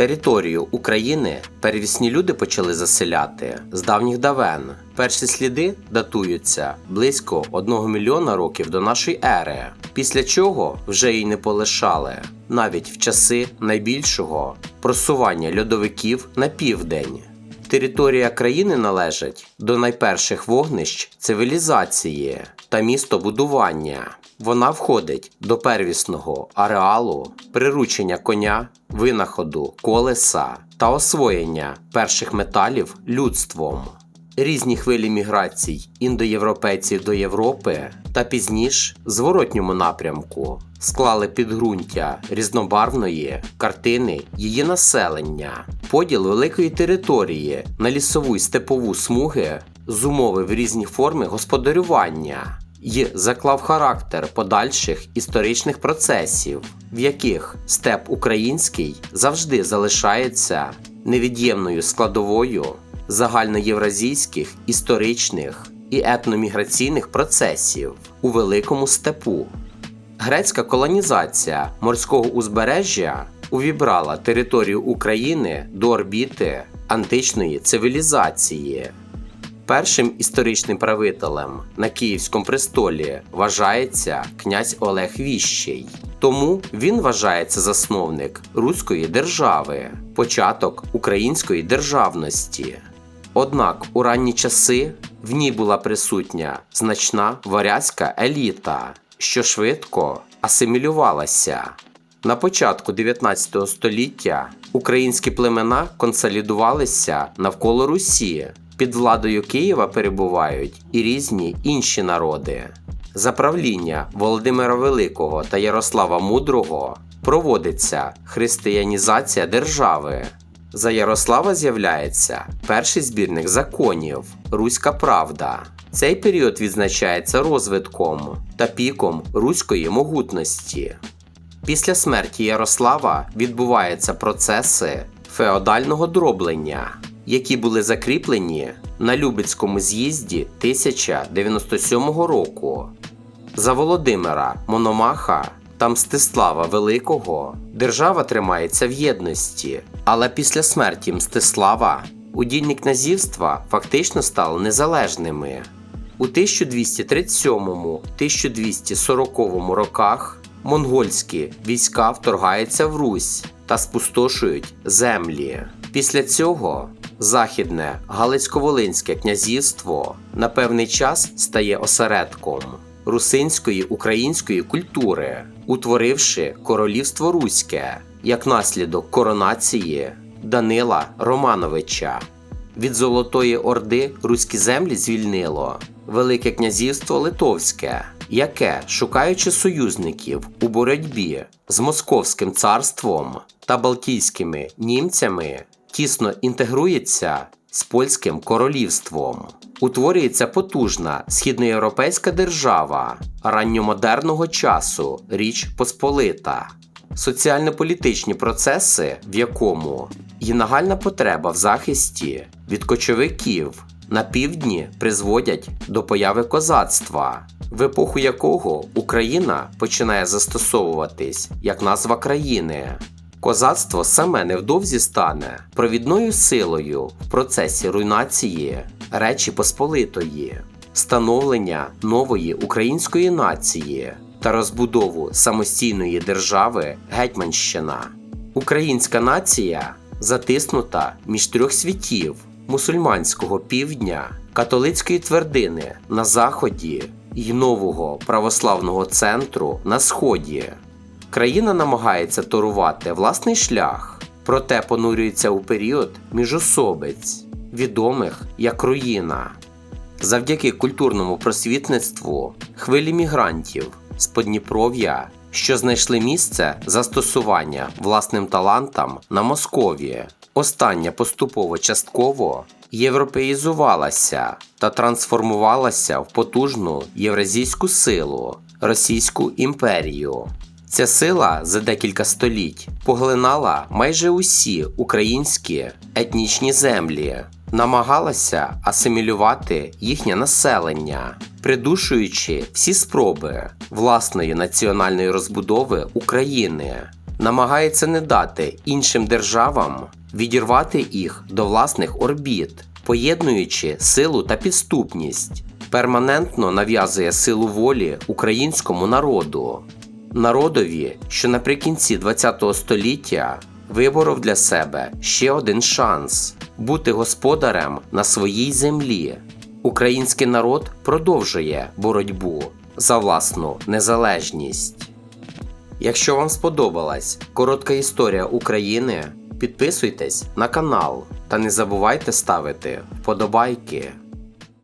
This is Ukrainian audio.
Територію України первісні люди почали заселяти з давніх давен. Перші сліди датуються близько 1 мільйона років до нашої ери, після чого вже її не полишали навіть в часи найбільшого просування льодовиків на південь. Територія країни належить до найперших вогнищ цивілізації та містобудування. Вона входить до первісного ареалу приручення коня, винаходу колеса та освоєння перших металів людством. Різні хвилі міграцій індоєвропейців до Європи та пізніш зворотньому напрямку склали підґрунтя різнобарвної картини її населення, поділ великої території на лісову й степову смуги зумовив різні форми господарювання й заклав характер подальших історичних процесів, в яких степ український завжди залишається невід'ємною складовою загальноєвразійських історичних і етноміграційних процесів у великому степу. Грецька колонізація морського узбережжя увібрала територію України до орбіти античної цивілізації. Першим історичним правителем на Київському престолі вважається князь Олег Віщий. Тому він вважається засновник Руської держави, початок української державності. Однак у ранні часи в ній була присутня значна варязька еліта, що швидко асимілювалася. На початку 19 століття українські племена консолідувалися навколо Русі. Під владою Києва перебувають і різні інші народи. За правління Володимира Великого та Ярослава Мудрого проводиться християнізація держави. За Ярослава з'являється перший збірник законів Руська Правда. Цей період відзначається розвитком та піком руської могутності. Після смерті Ярослава відбуваються процеси феодального дроблення, які були закріплені на Любецькому з'їзді 1097 року. За Володимира Мономаха та Мстислава Великого держава тримається в єдності, але після смерті Мстислава удільні князівства фактично стали незалежними. У 1237-1240 роках монгольські війська вторгаються в Русь та спустошують землі. Після цього західне Галицько-Волинське князівство на певний час стає осередком русинської української культури, утворивши королівство Руське як наслідок коронації Данила Романовича. Від Золотої Орди руські землі звільнило Велике князівство Литовське, яке, шукаючи союзників у боротьбі з Московським царством та Балтійськими німцями, тісно інтегрується з польським королівством. Утворюється потужна східноєвропейська держава ранньомодерного часу Річ Посполита, соціально-політичні процеси, в якому є нагальна потреба в захисті від кочовиків на півдні призводять до появи козацтва, в епоху якого Україна починає застосовуватись як назва країни. Козацтво саме невдовзі стане провідною силою в процесі руйнації Речі Посполитої, становлення нової української нації та розбудову самостійної держави Гетьманщина. Українська нація затиснута між трьох світів мусульманського півдня, католицької твердини на заході і нового православного центру на сході. Країна намагається торувати власний шлях, проте понурюється у період міжособиць, відомих як руїна. Завдяки культурному просвітництву хвилі мігрантів з Подніпров'я, що знайшли місце застосування власним талантам на Московії. Остання поступово частково європеїзувалася та трансформувалася в потужну євразійську силу Російську імперію. Ця сила за декілька століть поглинала майже усі українські етнічні землі, намагалася асимілювати їхнє населення, придушуючи всі спроби власної національної розбудови України. намагається не дати іншим державам відірвати їх до власних орбіт, поєднуючи силу та підступність, перманентно нав'язує силу волі українському народу, народові, що наприкінці ХХ століття виборов для себе ще один шанс бути господарем на своїй землі. Український народ продовжує боротьбу за власну незалежність. Якщо вам сподобалась коротка історія України, підписуйтесь на канал та не забувайте ставити вподобайки.